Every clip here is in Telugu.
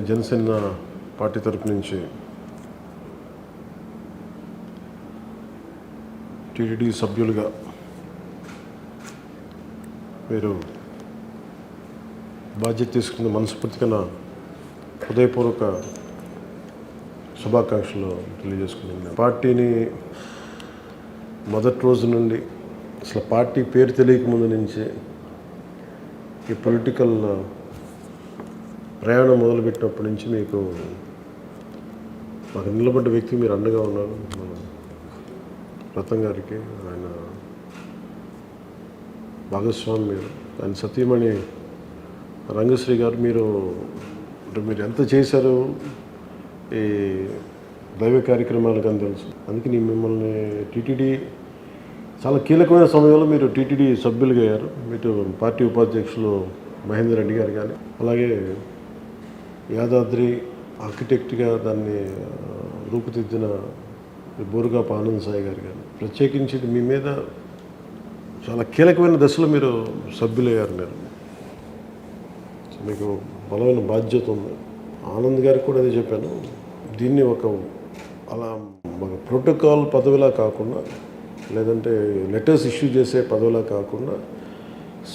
జనసేన పార్టీ తరపు నుంచి టీటీడీ సభ్యులుగా మీరు బాధ్యత తీసుకున్న మనస్ఫూర్తిగా నా హృదయపూర్వక శుభాకాంక్షలు తెలియజేసుకున్నాను పార్టీని మొదటి రోజు నుండి అసలు పార్టీ పేరు తెలియక ముందు నుంచి ఈ పొలిటికల్ ప్రయాణం మొదలుపెట్టినప్పటి నుంచి మీకు మాకు నిలబడ్డ వ్యక్తి మీరు అండగా ఉన్నారు. మన రతన్ గారికి ఆయన భాగస్వామి మీరు ఆయన సతీమణి రంగశ్రీ గారు మీరు అంటే మీరు ఎంత చేశారు ఈ దైవ కార్యక్రమాలకు అని తెలుసు. అందుకే నేను మిమ్మల్ని టీటీడీ చాలా కీలకమైన సమయంలో మీరు టీటీడీ సభ్యులుగా అయ్యారు. మీరు పార్టీ ఉపాధ్యక్షులు మహేందర్ రెడ్డి గారు కానీ అలాగే యాదాద్రి ఆర్కిటెక్ట్గా దాన్ని రూపుదిద్దిన బోరుగాపు ఆనంద్ సాయి గారు కానీ ప్రత్యేకించి మీ మీద చాలా కీలకమైన దశలో మీరు సభ్యులయ్యారు మీరు. మీకు బలమైన బాధ్యత ఉంది. ఆనంద్ గారికి కూడా అదే చెప్పాను. దీన్ని ఒక అలా ఒక ప్రోటోకాల్ పదవిలా కాకుండా లేదంటే లెటర్స్ ఇష్యూ చేసే పదవిలా కాకుండా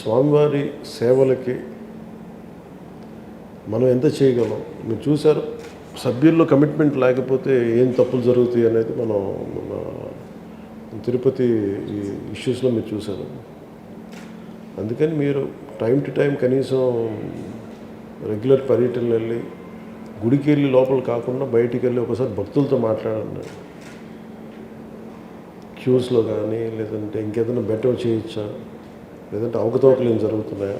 స్వామివారి సేవలకి మనం ఎంత చేయగలం? మీరు చూశారు సభ్యుల్లో కమిట్మెంట్ లేకపోతే ఏం తప్పులు జరుగుతాయి అనేది మనం మన తిరుపతి ఇష్యూస్లో మీరు చూశారు. అందుకని మీరు టైం టు టైం కనీసం రెగ్యులర్ పర్యటనలు వెళ్ళి గుడికి వెళ్ళి లోపల కాకుండా బయటికి వెళ్ళి ఒకసారి భక్తులతో మాట్లాడండి. క్యూస్లో కానీ లేదంటే ఇంకేదైనా బెటర్ చేయొచ్చా లేదంటే అవకతవకలు ఏం జరుగుతున్నాయా?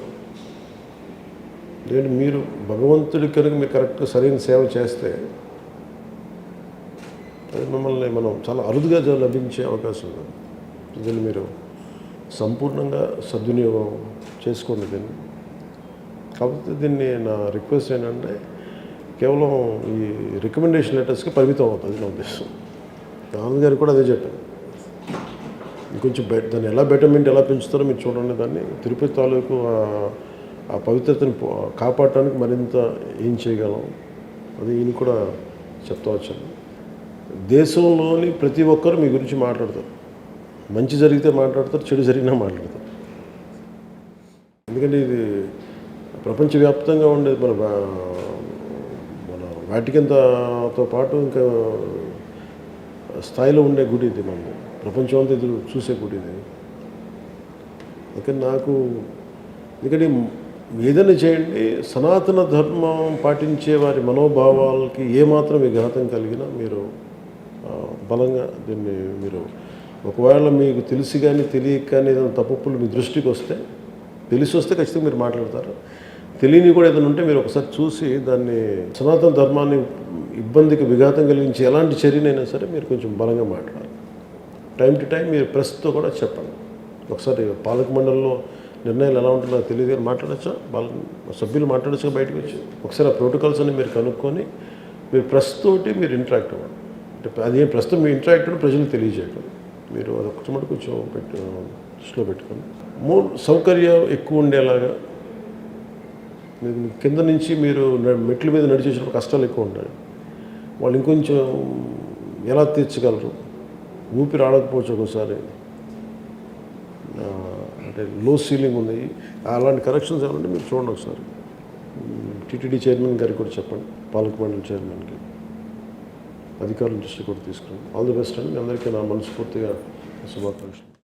లేదంటే మీరు భగవంతుడి కనుక మీరు కరెక్ట్గా సరైన సేవ చేస్తే అది మిమ్మల్ని మనం చాలా అరుదుగా లభించే అవకాశం ఉంది దీన్ని మీరు సంపూర్ణంగా సద్వినియోగం చేసుకోండి దీన్ని. కాకపోతే దీన్ని నా రిక్వెస్ట్ ఏంటంటే కేవలం ఈ రికమెండేషన్ లెటర్స్కి పరిమితం అవుతుంది నా ఉద్దేశం. ఆనంద్ గారు కూడా అదే చెప్పాను ఇంకొంచెం బెట్ దాన్ని ఎలా బెటర్మెంట్ ఎలా పెంచుతారో మీరు చూడండి దాన్ని. తిరుపతి తాలూకు ఆ- పవిత్రతను కాపాడటానికి మరింత ఏం చేయగలం? అది ఈయన కూడా చెప్తా వచ్చాను దేశంలోని ప్రతి ఒక్కరు మీ గురించి మాట్లాడతారు. మంచి జరిగితే మాట్లాడతారు చెడు జరిగినా మాట్లాడతారు. ఎందుకంటే ఇది ప్రపంచవ్యాప్తంగా ఉండేది మన మన వాటికంతతో పాటు ఇంకా స్థాయిలో ఉండే గుడి ఇది మనం. ప్రపంచం అంతా ఎదురు చూసే గుడి ఇది. అందుకని నాకు ఎందుకంటే ఏదైనా చేయండి. సనాతన ధర్మం పాటించే వారి మనోభావాలకి ఏమాత్రం విఘాతం కలిగినా మీరు బలంగా దీన్ని మీరు ఒకవేళ మీకు తెలిసి కానీ తెలియక కానీ ఏదైనా తప్పులు మీ దృష్టికి వస్తే తెలిసి వస్తే ఖచ్చితంగా మీరు మాట్లాడతారు. తెలియని కూడా ఏదైనా ఉంటే మీరు ఒకసారి చూసి దాన్ని సనాతన ధర్మాన్ని ఇబ్బందికి విఘాతం కలిగించి ఎలాంటి చర్యనైనా సరే మీరు కొంచెం బలంగా మాట్లాడాలి. టైం టు టైం మీరు ప్రెస్తో కూడా చెప్పండి. ఒకసారి పాలక మండలిలో నిర్ణయాలు ఎలా ఉంటుందో తెలియదు కానీ మాట్లాడచ్చా? వాళ్ళ సభ్యులు మాట్లాడచ్చు బయటకు వచ్చి? ఒకసారి ఆ ప్రోటోకాల్స్ అన్ని మీరు కనుక్కొని మీరు ప్రెస్ తోటి మీరు ఇంటరాక్ట్ అవ్వండి. అంటే అది ప్రస్తుతం మీ ఇంటరాక్ట్ అవ్వడం ప్రజలకు తెలియజేయడం మీరు అది ఒకటి మటు కొంచెం పెట్టు దృష్టిలో పెట్టుకోండి. మూడు సౌకర్యం ఎక్కువ ఉండేలాగా కింద నుంచి మీరు మెట్ల మీద నడిచేసినప్పుడు కష్టాలు ఎక్కువ ఉంటాయి వాళ్ళు ఇంకొంచెం ఎలా తీర్చగలరు? ఊపిరి ఆడకపోవచ్చు ఒకసారి. అంటే లో సీలింగ్ ఉంది. అలాంటి కరెక్షన్స్ ఏమంటే మీరు చూడండి ఒకసారి. టీటీడీ చైర్మన్ గారికి కూడా చెప్పండి. పాలక మండలి చైర్మన్కి అధికారుల దృష్టి కూడా తీసుకురండి. ఆల్ ది బెస్ట్ అండి. మీ అందరికీ నా మనస్ఫూర్తిగా శుభాకాంక్షలు.